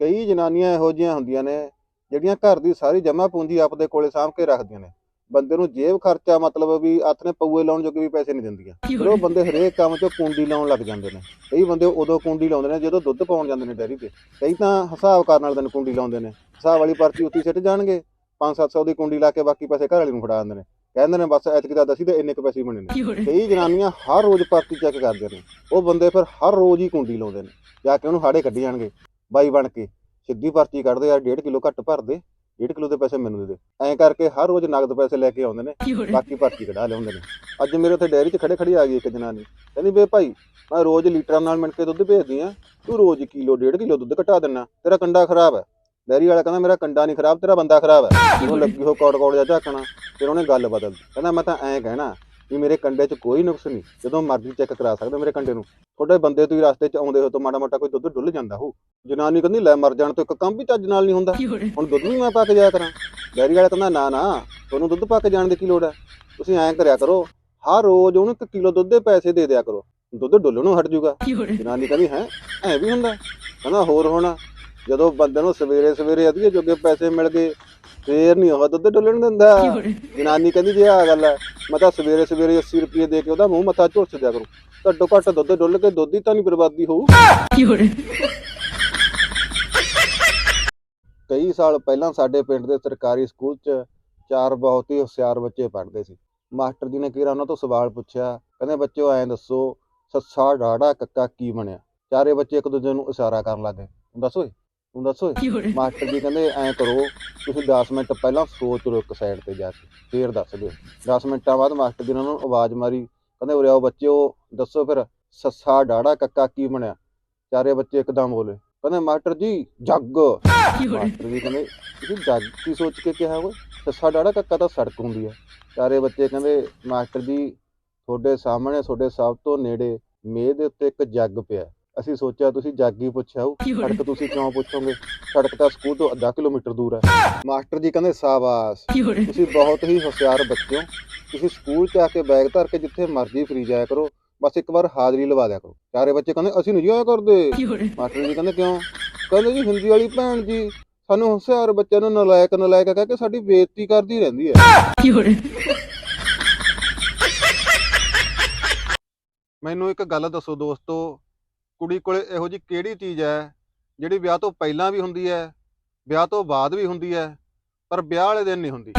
ਕਈ ਜਨਾਨੀਆਂ ਇਹੋ ਜਿਹੀਆਂ ਹੁੰਦੀਆਂ ਨੇ ਜਿਹੜੀਆਂ ਘਰ ਦੀ ਸਾਰੀ ਜਮ੍ਹਾਂ ਪੂੰਜੀ ਆਪਦੇ ਕੋਲੇ ਸਾਂਭ ਕੇ ਰੱਖਦੀਆਂ ਨੇ। ਬੰਦੇ ਨੂੰ ਜੇਬ ਖਰਚਾ ਮਤਲਬ ਵੀ ਹੱਥ ਨੇ ਪਊਏ ਲਾਉਣ ਜੋਗੇ ਵੀ ਪੈਸੇ ਨਹੀਂ ਦਿੰਦੀਆਂ। ਫਿਰ ਉਹ ਬੰਦੇ ਹਰੇਕ ਕੰਮ 'ਚ ਕੁੰਡੀ ਲਾਉਣ ਲੱਗ ਜਾਂਦੇ ਨੇ। ਕਈ ਬੰਦੇ ਉਦੋਂ ਕੁੰਡੀ ਲਾਉਂਦੇ ਨੇ ਜਦੋਂ ਦੁੱਧ ਪਾਉਣ ਜਾਂਦੇ ਨੇ ਡੈਰੀ ਤੇ। ਕਈ ਤਾਂ ਹਿਸਾਬ ਕਰਨ ਵਾਲੇ ਦਿਨ ਕੁੰਡੀ ਲਾਉਂਦੇ ਨੇ। ਹਿਸਾਬ ਵਾਲੀ ਪਰਚੀ ਉੱਤੀ ਸਿੱਟ ਜਾਣਗੇ। 5-700 ਦੀ ਕੁੰਡੀ ਲਾ ਕੇ ਬਾਕੀ ਪੈਸੇ ਘਰ ਵਾਲੇ ਨੂੰ ਫੜਾ ਦਿੰਦੇ ਨੇ। ਕਹਿੰਦੇ ਨੇ ਬਸ ਐਤਕੀ ਤਾਂ ਦਸੀ ਤੇ ਇੰਨੇ ਕੁ ਪੈਸੇ ਬਣੇ ਨੇ। ਕਈ ਜਨਾਨੀਆਂ ਹਰ ਰੋਜ਼ ਪਰਚੀ ਚੈੱਕ ਕਰਦੇ ਨੇ। ਉਹ ਬੰਦੇ ਫਿਰ ਹਰ ਰੋਜ਼ ਹੀ ਕੁੰਡੀ ਲਾਉਂਦੇ ਨੇ। ਜਾ ਕੇ ਉਹਨੂੰ ਹਾੜੇ ਕੱਢੀ ਜਾਣਗੇ। ਬਾਈ ਬਣ ਕੇ ਸਿੱਧੀ ਪਰਚੀ ਕੱਢਦੇ ਯਾਰ 1.5 ਕਿਲੋ ਘੱਟ ਭਰ ਦੇ 1.5 ਕਿਲੋ ਦੇ ਪੈਸੇ ਮੈਨੂੰ ਦੇ ਦੇ। ਐਂ ਕਰਕੇ ਹਰ ਰੋਜ਼ ਨਗਦ ਪੈਸੇ ਲੈ ਕੇ ਆਉਂਦੇ ਨੇ ਬਾਕੀ ਪਰਚੀ ਕਢਾ ਲਿਆਉਂਦੇ ਨੇ। ਅੱਜ ਮੇਰੇ ਉੱਥੇ ਡੈਰੀ 'ਚ ਖੜੇ ਖੜੀ ਆ ਗਈ ਇੱਕ ਜਨਾਨੀ। ਕਹਿੰਦੀ ਵੇ ਭਾਈ ਮੈਂ ਰੋਜ਼ ਲੀਟਰਾਂ ਨਾਲ ਮਿਣ ਕੇ ਦੁੱਧ ਭੇਜਦੀ ਆ। ਤੂੰ ਰੋਜ਼ ਕਿਲੋ 1.5 ਕਿਲੋ ਦੁੱਧ ਘਟਾ ਦਿੰਨਾ। ਤੇਰਾ ਕੰਡਾ ਖਰਾਬ ਹੈ ਡੈਰੀ ਵਾਲਾ ਕਹਿੰਦਾ ਮੇਰਾ ਕੰਡਾ ਨਹੀਂ ਖਰਾਬ ਤੇਰਾ ਬੰਦਾ ਖਰਾਬ ਹੈ ਉਹਨੂੰ ਲੱਗੀ ਹੋ ਕੌੜ ਕੌੜ ਜਾ ਝਾਕਣਾ। ਫਿਰ ਉਹਨੇ ਗੱਲ ਬਦਲ ਦਿੱਤੀ। ਕਹਿੰਦਾ ਮੈਂ ਤਾਂ ਐਂ ਕਹਿਣਾ ਵੀ ਮੇਰੇ ਕੰਡੇ 'ਚ ਕੋਈ ਨੁਕਸ ਨਹੀਂ ਜਦੋਂ ਮਰਜ਼ੀ ਚੈੱਕ ਕਰਾ ਸਕਦਾ ਮੇਰੇ ਕੰਡੇ ਨੂੰ। ਤੁਹਾਡੇ ਬੰਦੇ ਤੁਸੀਂ ਰਸਤੇ 'ਚ ਆਉਂਦੇ ਹੋ ਤਾਂ ਮਾੜਾ ਮੋਟਾ ਕੋਈ ਦੁੱਧ ਡੁੱਲ ਜਾਂਦਾ ਹੋ। ਜਨਾਨੀ ਕਹਿੰਦੀ ਲੈ ਮਰ ਜਾਣ ਤੋਂ ਇੱਕ ਕੰਮ ਵੀ ਚੱਜ ਨਾਲ ਨਹੀਂ ਹੁੰਦਾ। ਹੁਣ ਦੁੱਧ ਵੀ ਮੈਂ ਪਾ ਕੇ ਜਾਇਆ ਕਰਾਂ। ਡੈਰੀ ਵਾਲਾ ਕਹਿੰਦਾ ਨਾ ਨਾ ਤੁਹਾਨੂੰ ਦੁੱਧ ਪਾ ਕੇ ਜਾਣ ਦੀ ਕੀ ਲੋੜ ਹੈ? ਤੁਸੀਂ ਐਂ ਕਰਿਆ ਕਰੋ ਹਰ ਰੋਜ਼ ਉਹਨੂੰ 1 ਕਿਲੋ ਦੁੱਧ ਦੇ ਪੈਸੇ ਦੇ ਦਿਆ ਕਰੋ। ਦੁੱਧ ਡੁੱਲਣੋਂ ਹਟ ਜਾਊਗਾ ਜਨਾਨੀ ਕਹਿੰਦੀ ਹੈ ਐ ਵੀ ਹੁੰਦਾ? ਕਹਿੰਦਾ ਹੋਰ ਹੋਣਾ ਜਦੋਂ ਬੰਦੇ ਨੂੰ ਸਵੇਰੇ ਸਵੇਰੇ ਅਧੀਏ ਜੋਗੇ ਪੈਸੇ ਮਿਲ ਗਏ ਫੇਰ ਨਹੀਂ ਉਹ ਦੁੱਧ ਡੁੱਲਣ ਦਿੰਦਾ। ਜਨਾਨੀ ਕਹਿੰਦੀ ਜੇ ਆ ਗੱਲ ਹੈ, ਮੈਂ ਤਾਂ ਸਵੇਰੇ ਸਵੇਰੇ 80 ਰੁਪਏ ਦੇ ਕੇ ਉਹਦਾ ਮੂੰਹ ਮੱਥਾ ਝੁਲਸ ਦਿਆ ਕਰੂੰ। ਘੱਟੋ ਘੱਟ ਦੁੱਧ ਡੁੱਲ ਕੇ ਦੁੱਧ ਹੀ ਤਾਂ ਨਹੀਂ ਬਰਬਾਦੀ ਹੋਊ। ਕਈ ਸਾਲ ਪਹਿਲਾਂ ਸਾਡੇ ਪਿੰਡ ਦੇ ਸਰਕਾਰੀ ਸਕੂਲ 'ਚ ਚਾਰ ਬਹੁਤ ਹੀ ਹੁਸ਼ਿਆਰ ਬੱਚੇ ਪੜ੍ਹਦੇ ਸੀ। ਮਾਸਟਰ ਜੀ ਨੇ ਕਿਹਾ ਉਹਨਾਂ ਤੋਂ ਸਵਾਲ ਪੁੱਛਿਆ, ਕਹਿੰਦੇ, ਬੱਚਿਓ, ਐਂ ਦੱਸੋ, ਸੱਸਾ ਡਾੜਾ ਕੱਕਾ ਕੀ ਬਣਿਆ? ਚਾਰੇ ਬੱਚੇ ਇੱਕ ਦੂਜੇ ਨੂੰ ਇਸ਼ਾਰਾ ਕਰਨ ਲੱਗੇ ਤੂੰ ਦੱਸ ਓਏ ਤੂੰ ਦੱਸ ਓਏ ਮਾਸਟਰ ਜੀ ਕਹਿੰਦੇ, ਐਂ ਕਰੋ ਤੁਸੀਂ 10 ਮਿੰਟ ਪਹਿਲਾਂ ਸੋਚ ਲਓ ਇੱਕ ਸਾਈਡ ਤੇ ਜਾ ਕੇ, ਫੇਰ ਦੱਸ ਦਿਓ। 10 ਮਿੰਟਾਂ ਬਾਅਦ ਮਾਸਟਰ ਜੀ ਨੇ ਉਹਨਾਂ ਨੂੰ ਆਵਾਜ਼ ਮਾਰੀ, ਕਹਿੰਦੇ ਉਰੇ ਆਓ ਬੱਚਿਓ, ਦੱਸੋ ਫਿਰ ਸੱਸਾ ਡਾੜਾ ਕੱਕਾ ਕੀ ਬਣਿਆ? ਚਾਰੇ ਬੱਚੇ ਇੱਕਦਮ ਬੋਲੇ, ਕਹਿੰਦੇ ਮਾਸਟਰ ਜੀ, ਜੱਗ। ਮਾਸਟਰ ਜੀ ਕਹਿੰਦੇ, ਤੁਸੀਂ ਜੱਗ ਕੀ ਸੋਚ ਕੇ ਕਿਹਾ ਓਏ? ਸੱਸਾ ਡਾੜਾ ਕੱਕਾ ਤਾਂ ਸੜਕ ਹੁੰਦੀ ਆ। ਚਾਰੇ ਬੱਚੇ ਕਹਿੰਦੇ, ਮਾਸਟਰ ਜੀ, ਤੁਹਾਡੇ ਸਾਹਮਣੇ, ਤੁਹਾਡੇ ਸਭ ਤੋਂ ਨੇੜੇ ਮੇਜ਼ ਦੇ ਉੱਤੇ ਇੱਕ ਜੱਗ ਪਿਆ। ਅਸੀਂ ਸੋਚਿਆ ਤੁਸੀਂ ਜੱਗ ਪੁੱਛਿਆ ਹੋ ਸੜਕ ਤੁਸੀਂ ਕਿਉਂ ਪੁੱਛੋਗੇ? ਸੜਕ ਤਾਂ ਸਕੂਲ ਤੋਂ ਅੱਧਾ ਕਿਲੋਮੀਟਰ ਦੂਰ ਹੈ। ਮਾਸਟਰ ਜੀ ਕਹਿੰਦੇ ਸਾਬਾਸ ਤੁਸੀਂ ਬਹੁਤ ਹੀ ਹੁਸ਼ਿਆਰ ਬੱਚੇ ਹੋ। ਤੁਸੀਂ ਸਕੂਲ 'ਚ ਆ ਕੇ ਬੈਗ ਧਰ ਕੇ ਜਿੱਥੇ ਮਰਜ਼ੀ ਫਰੀ ਜਾਇਆ ਕਰੋ। ਬਸ ਇੱਕ ਵਾਰ ਹਾਜ਼ਰੀ ਲਵਾ ਦਿਆ ਕਰੋ। ਚਾਰੇ ਬੱਚੇ ਕਹਿੰਦੇ ਅਸੀਂ ਨਹੀਂ ਜਾਇਆ ਕਰਦੇ। ਮਾਸਟਰ ਜੀ ਕਹਿੰਦੇ ਕਿਉਂ? ਕਹਿੰਦੇ ਜੀ ਹਿੰਦੀ ਵਾਲੀ ਭੈਣ ਜੀ ਸਾਨੂੰ ਹੁਸ਼ਿਆਰ ਬੱਚਿਆਂ ਨੂੰ ਨਲਾਇਕ ਨਲਾਇਕ ਕਹਿ ਕੇ ਸਾਡੀ ਬੇਇੱਜ਼ਤੀ ਕਰਦੀ ਰਹਿੰਦੀ ਹੈ। ਮੈਨੂੰ ਇੱਕ ਗੱਲ ਦੱਸੋ ਦੋਸਤੋ ਕੁੜੀ ਕੋਲੇ ਇਹੋ ਜੀ ਕਿਹੜੀ ਚੀਜ਼ ਹੈ ਜਿਹੜੀ ਵਿਆਹ ਤੋਂ ਪਹਿਲਾਂ ਵੀ ਹੁੰਦੀ ਹੈ, ਵਿਆਹ ਤੋਂ ਬਾਅਦ ਵੀ ਹੁੰਦੀ ਹੈ, ਪਰ ਵਿਆਹ ਵਾਲੇ ਦਿਨ ਨਹੀਂ ਹੁੰਦੀ?